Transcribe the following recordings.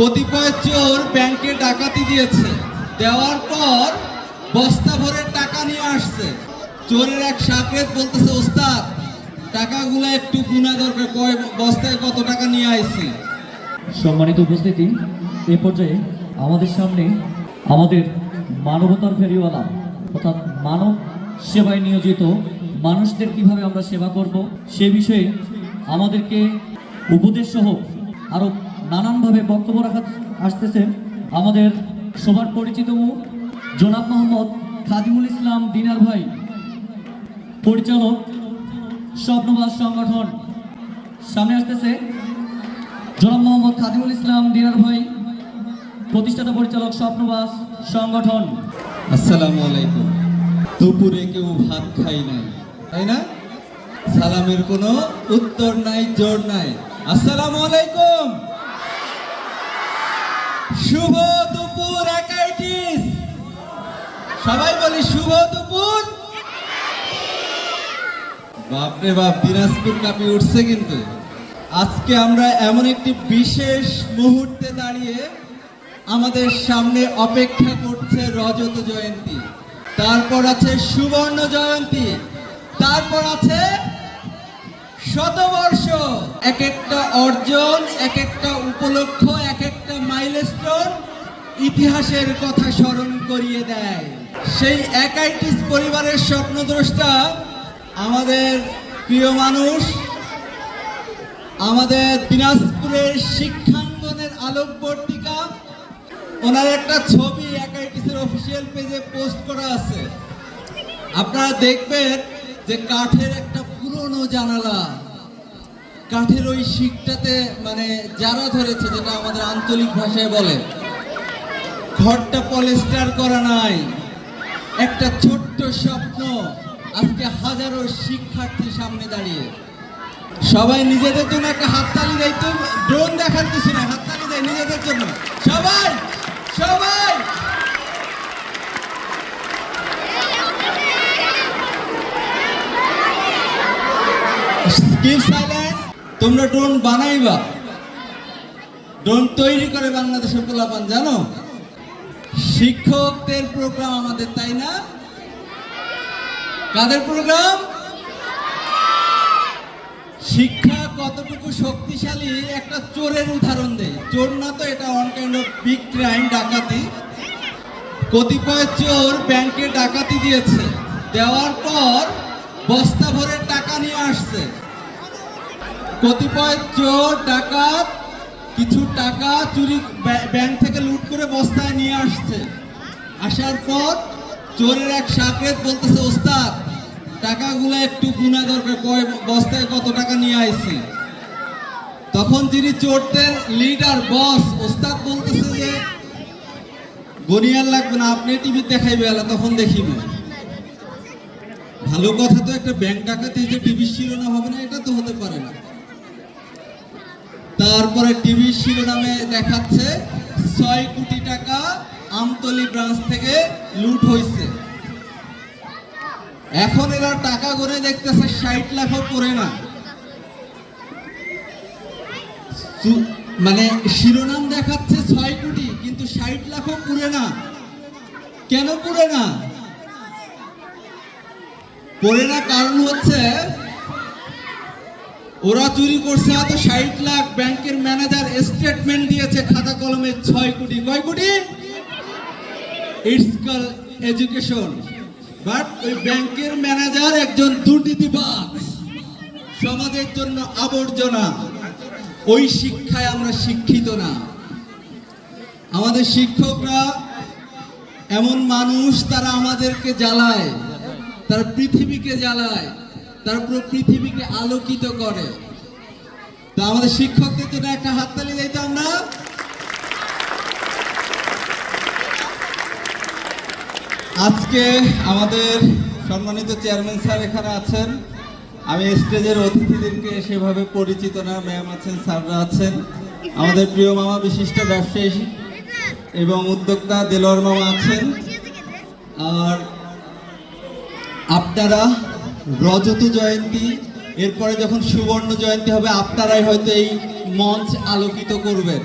কতিপয় চোর ব্যাংকে ডাকাতি দিয়েছে। দেওয়ার পর বস্তা ভরে টাকা নিয়ে আসছে। চোরের এক সাকরেত বলতেছে, ওস্তাদ, টাকাগুলো একটু গুণা দরকার, কয় বস্তায় কত টাকা নিয়ে আইছি? সম্মানিত উপস্থিতি, এ পর্যায়ে আমাদের সামনে আমাদের মানবতার ফেরিওয়ালা অর্থাৎ মানব সেবায় নিয়োজিত মানুষদের কীভাবে আমরা সেবা করব, সে বিষয়ে আমাদেরকে উপদেশ সহ আরও নানানভাবে বক্তব্য রাখা আসতেছে। আমাদের সবার পরিচিত মুখ জনাব মোহাম্মদ খাদিমুল ইসলাম দিনার ভাই, পরিচালক স্বপ্নবাস সংগঠন। সামনে আসতেছে জনাব মোহাম্মদ খাদিমুল ইসলাম দিনার ভাই, প্রতিষ্ঠাতা পরিচালক স্বপ্নবাস সংগঠন। আসসালামু আলাইকুম। দুপুরে কেউ ভাত খাই নাই তাই না? সালামের কোনো উত্তর নাই, জোর নাই। আসসালামু আলাইকুম। শুভ দুপুর, একাইটিস। সবাই বলি শুভ দুপুর। বাপরে বাপ, দিনাজপুর কাপি উঠছে কিন্তু। আজকে আমরা এমন একটি বিশেষ মুহূর্তে দাঁড়িয়ে আমাদের সামনে অপেক্ষা করছে রজত জয়ন্তী। তারপর আছে সুবর্ণ জয়ন্তী। তারপর আছে শতবর্ষ এক একটা অর্জন এক একটা উপলক্ষ এক একটা মাইলস্টোন ইতিহাসের কথা স্মরণ করিয়ে দেয়। সেই একাইটিস পরিবারের স্বপ্নদ্রষ্টা, আমাদের প্রিয় মানুষ, আমাদের দিনাজপুরের শিক্ষাঙ্গনের আলোকবর্তিকা, ওনার একটা ছবি একাইটিসের অফিসিয়াল পেজে পোস্ট করা আছে। আপনারা দেখবেন যে কাঠের একটা পুরনো জানালা। কাঠের ওই শিকটাতে মানে যারা ধরেছে, যেটা আমাদের আঞ্চলিক ভাষায় বলে, ঘরটা পলেস্টার করা নাই, একটা ছোট্ট স্বপ্ন, আজকে হাজারো শিক্ষার্থী সামনে দাঁড়িয়ে। সবাই নিজেদের জন্য একটা হাততালি দেয়, তো ড্রোন দেখার কিছু না হাততালি দেয় নিজেদের জন্য। সবাই সবাই! Silent. তোমরা ড্রোন বানাইবা। ড্রোন তৈরি করে বাংলাদেশের পোলাপান, জানো? শিক্ষকদের প্রোগ্রাম আমাদের, তাই না? কাদের প্রোগ্রাম শিক্ষা কতটুকু শক্তিশালী, একটা চোরের উদাহরণ দেয় চোর না তো, এটা one kind of big crime ডাকাতি। কতিপয় চোর ব্যাংকে ডাকাতি দিয়েছে। দেওয়ার পর বস্তা ভরে টাকা নিয়ে আসছে। কতিপয় চোর, ডাকাত কিছু টাকা চুরি ব্যা- ব্যাংক থেকে লুট করে বস্তায় নিয়ে আসছে। আসার পর চোরের এক সাকরেত বলতেছে, ওস্তাদ, টাকাগুলো একটু গুনা দরকার, কয় বস্তায় কত টাকা নিয়ে আইছি? তখন যিনি চোরদের লিডার, বস, ওস্তাদ বলতেছে যে গনিয়ার লাগবে না, আপনি টিভি দেখাইবে এলা তখন দেখিব। ভালো কথা তো একটা ব্যাংক ডাকাতি যে টিভি শিরোনাম হবে না, এটা তো হতে পারে না। তারপরে টিভি শিরোনামে দেখাচ্ছে ছয় কোটি টাকা আমতলি ব্রাঞ্চ থেকে লুট হয়েছে এখন এরা টাকা গনে দেখতেছে, ষাট লাখও পড়ে না। মানে শিরোনাম দেখাচ্ছে ছয় কোটি, কিন্তু ষাট লাখও পুরে না। কেন পুরে না? পড়ে না কারণ হচ্ছে ওরা চুরি করছে হয়তো ষাট লাখ ব্যাংকের ম্যানেজার স্টেটমেন্ট দিয়েছে, খাতা কলমে ছয় কোটি। কয় কোটি? ইটস কল এডুকেশন বাট ওই ব্যাংকের ম্যানেজার একজন দুর্নীতিবাজ। সমাজের জন্য আবর্জনা। ওই শিক্ষায় আমরা শিক্ষিত না। আমাদের শিক্ষকরা এমন মানুষ, তারা আমাদেরকে জ্বালায়, তারা পৃথিবীকে জ্বালায়। তারা পুরো পৃথিবীকে আলোকিত করে। তা আমাদের শিক্ষকদের জন্য একটা হাততালি দিই তো আমরা। আজকে আমাদের সম্মানিত চেয়ারম্যান স্যার এখানে আছেন। আমি স্টেজের অতিথিদেরকে সেভাবে পরিচিত না, ম্যাম আছেন, স্যাররা আছেন। আমাদের প্রিয় মামা বিশিষ্ট ব্যবসায়ী এবং উদ্যোক্তা দেলোয়ার মামা আছেন। আর আপনারা রজত জয়ন্তী, এরপরে যখন সুবর্ণ জয়ন্তী হবে, আপনারাই হয়তো এই মঞ্চ আলোকিত করবেন।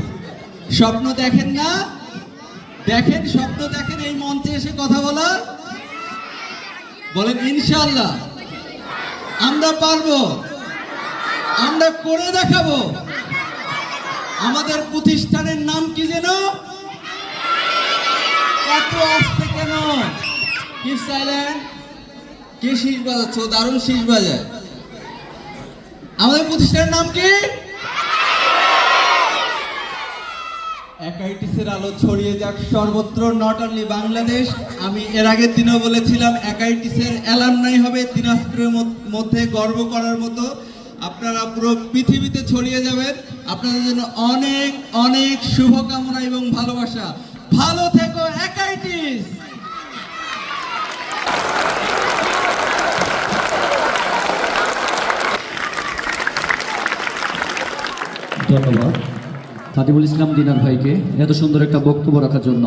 স্বপ্ন দেখেন না? দেখেন, স্বপ্ন দেখেন, এই মঞ্চে এসে কথা বলার বলেন ইনশাল্লাহ আমরা পারব। আমরা করে দেখাবো। আমাদের প্রতিষ্ঠানের নাম কি যেন? এত আসতে কেন? কি সাইলেন্ট কি শীষ বাজাচ্ছ? দারুণ শীষ বাজায়। আমাদের প্রতিষ্ঠানের নাম কি? একাইটিসের আলো ছড়িয়ে যাক সর্বত্র নট অনলি বাংলাদেশ। আমি এর আগের দিনও বলেছিলাম, একাইটিসের হবে দিনাজপুরের মধ্যে গর্ব করার মতো। আপনারা পুরো পৃথিবীতে ছড়িয়ে যাবেন। আপনাদের জন্য অনেক অনেক শুভকামনা এবং ভালোবাসা। ভালো থেকো, একাইটিস! ধন্যবাদ। হাদিবুল ইসলাম দিনার ভাইকে এত সুন্দর একটা বক্তব্য রাখার জন্য।